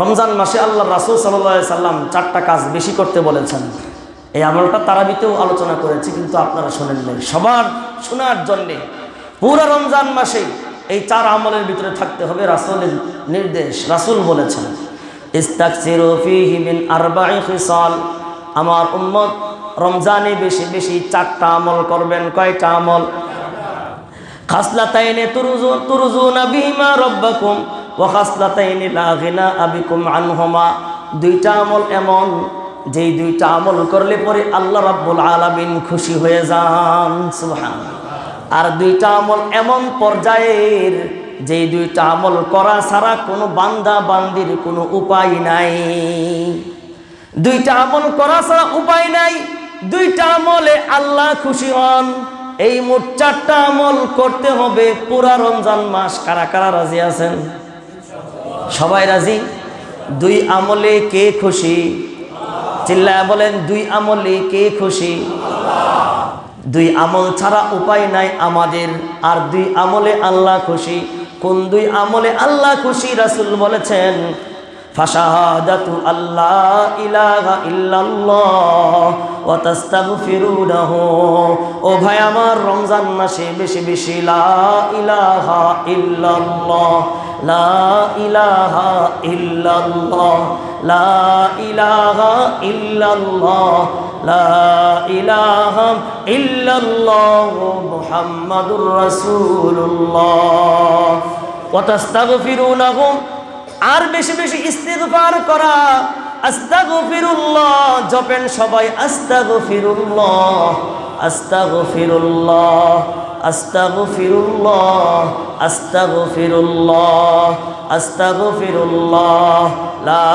রমজান মাসে আল্লাহ রাসুল সাল্লাহ সাল্লাম চারটা কাজ বেশি করতে বলেছেন। এই আমলটা তারাবিতেও আলোচনা করেছি, কিন্তু আপনারা শোনেন নাই। সবার শোনার জন্যে পুরো রমজান মাসে এই চার আমলের ভিতরে থাকতে হবে রাসুলের নির্দেশ। রাসুল বলেছেন আমার উম্মত রমজানে বেশি বেশি চারটা আমল করবেন। কয়টা আমল? খাসলা তাইনে তুরুজু, তুরুজুনা বিহিমা রব্বাকুম। দুইটা আমল এমন, যেই দুইটা আমল করলে পরে আল্লাহ রাব্বুল আলামিন খুশি হয়ে যান। সুবহান আর দুইটা আমল এমন পর্যায়ের, যেই দুইটা আমল করা ছাড়া কোনো বান্দা বান্দির কোনো উপায় নাই। দুইটা আমল করা ছাড়া উপায় নাই, দুইটা আমলে আল্লাহ খুশি হন। এই মোট চারটা আমল করতে হবে পুরা রমজান মাস। কারা কারা রাজি আছেন? সবাই রাজি? দুই আমলে কে খুশি? চিল্লায় বলেন, দুই আমলে কে খুশি? দুই আমল ছাড়া উপায় নাই আমাদের, আর দুই আমলে আল্লাহ খুশি। কোন দুই আমলে আল্লাহ খুশি? রাসুল বলেছেন আল্লাহ ইল্লাল্লাহ ও আমার রমজান মাসে বেশি বেশি লা ইলাহা লা ইলাহা লা ইলাহা লা আর বেশি বেশি ইস্তেগফার করা। আস্তাগফিরুল্লাহ, জপেন সবাই আস্তাগফিরুল্লাহ আস্তাগফিরুল্লাহ। আস্তাগফিরুল্লাহ আস্তাগফিরুল্লাহ আস্তাগফিরুল্লাহ, লা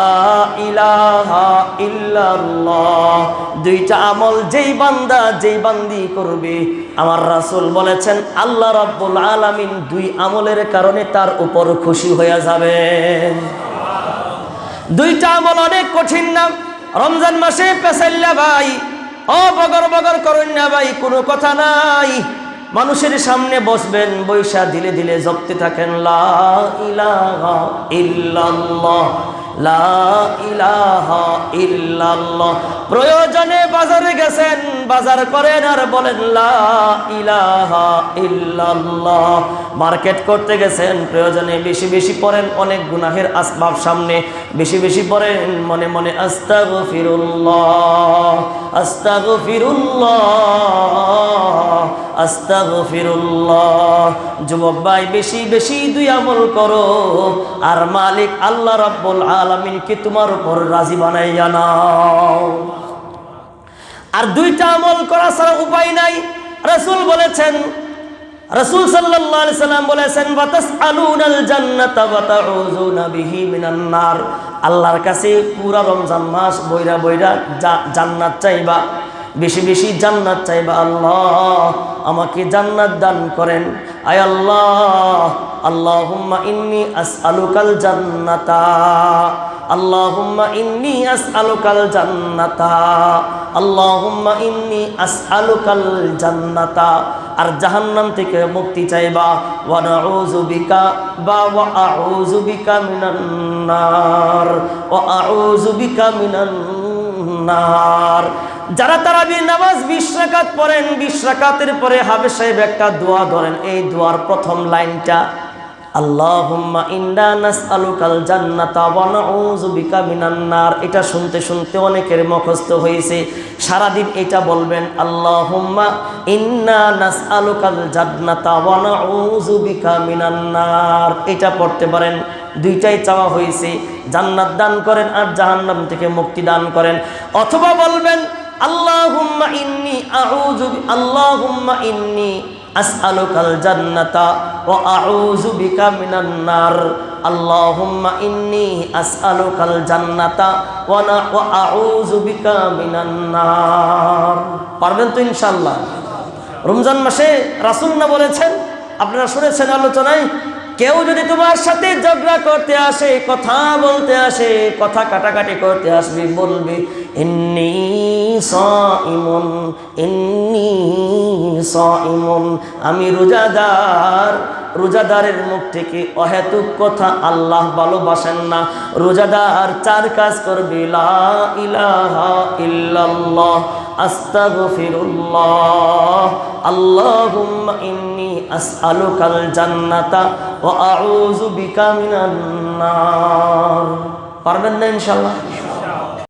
ইলাহা ইল্লাল্লাহ। দুইটা আমল যেই বান্দা যেই বান্দি করবে, আমার রাসূল বলেছেন, আল্লাহ রাব্বুল আলামিন দুই আমলের কারণে তার উপর খুশি হয়ে যাবেন। দুইটা আমল অনেক কঠিন না। রমজান মাসে পেশাল্লা ভাই ও বগর বগর করুন না ভাই, কোনো কথা নাই। মানুষের সামনে বসবেন, বৈশা ধীরে ধীরে জপতে থাকেন, লা ইলাহা লা ইলাহা প্রয়োজনে বাজারে গেছেন, বাজার করেন আর বলেন, লা ইলাহা মার্কেট করতে গেছেন, প্রয়োজনে বেশি বেশি পড়েন, অনেক গুনাহের আসবাব সামনে। বেশি বেশি পড়েন, মনে মনে আস্তাগফিরুল্লাহ। আস্তাগফিরুল্লাহ আস্তাগফিরুল্লাহ। যুবক ভাই, বেশি বেশি দুই আমল করো। আর মালিক আল্লাহ রাব্বুল আলামিনকে তোমার উপর রাজি বানাইয়া নাও। আর দুইটা আমল করা ছাড়া উপায় নাই। রাসূল বলেছেন, রাসূল সাল্লাল্লাহু আলাইহি সাল্লাম বলেছেন নার। আল্লাহর কাছে পুরা রমজান মাস বইরা জা- জান্নাত চাইবা, বেশি বেশি জান্নাত চাইবা। আল্লাহ, আমাকে জান্নাত দান করেন। আয় আল্লাহ আল্লাহ ইন্নি আস আসআলুকাল জান্নাতা। আল্লাহ ইন্নি আস আসআলুকাল জান্নাতা। আল্লাহুম্মা ইন্নী আসআলুকাল জান্নাতা, আর জাহান্নাম থেকে মুক্তি চাইবা। ওয়া নাউযু বিকা, বা ওয়া আউযু বিকা মিনান নার, ওয়া আউযু বিকা মিনান নার। যারা তারাবি নামাজ বিশ রাকাত পড়েন, বিশ রাকাতের পরে হাবে সাহেব একটা দোয়া ধরেন। এই দোয়ার প্রথম লাইনটা আল্লাহুম্মা ইন্না নাসআলুকাল জান্নাতা ওয়া নাউযু বিকা মিনান নার। এটা শুনতে শুনতে অনেকের মুখস্থ হয়েছে। সারাদিন এটা বলবেন, আল্লাহুম্মা ইন্না নাসআলুকাল জান্নাতা ওয়া নাউযু বিকা মিনান নার। এটা পড়তে পারেন, দুইটাই চাওয়া হয়েছে। জান্নাত দান করেন আর জাহান্নাম থেকে মুক্তি দান করেন। অথবা বলবেন, আল্লাহুম্মা ইন্নি আউযু আল্লাহুম্মা ইন্নি আসআলুকাল জান্নাতা ওয়া আউযু বিকা মিনান নার। আল্লাহুম্মা ইন্নি আসআলুকাল জান্নাতা ওয়া না ওয়া আউযু বিকা মিনান নার। পারবেন তো ইনশাআল্লাহ? রমজান মাসে রাসূল না বলেছেন, আপনারা শুনেছেন আলোচনায় কেউ যদি তোমার সাথে ঝগড়া করতে আসে, কথা বলতে আসে, কথা কাটাকাটি করতে আসবি, বলবি, ইন্নি ইমন ইন্নি ইমন আমি রোজাদার, রোজাদারের মুখ থেকে অহেতুক কথা আল্লাহ ভালোবাসেন না। রোজাদার চার কাজ করবি, লা ইলাহা ইল্লাল্লাহ, আস্তাগফিরুল্লাহ, আল্লাহুম্মা ইন্নী জান্নাতা ওয়া আউযু বিকা মিনান নার। পারবেন না ইনশাআল্লাহ?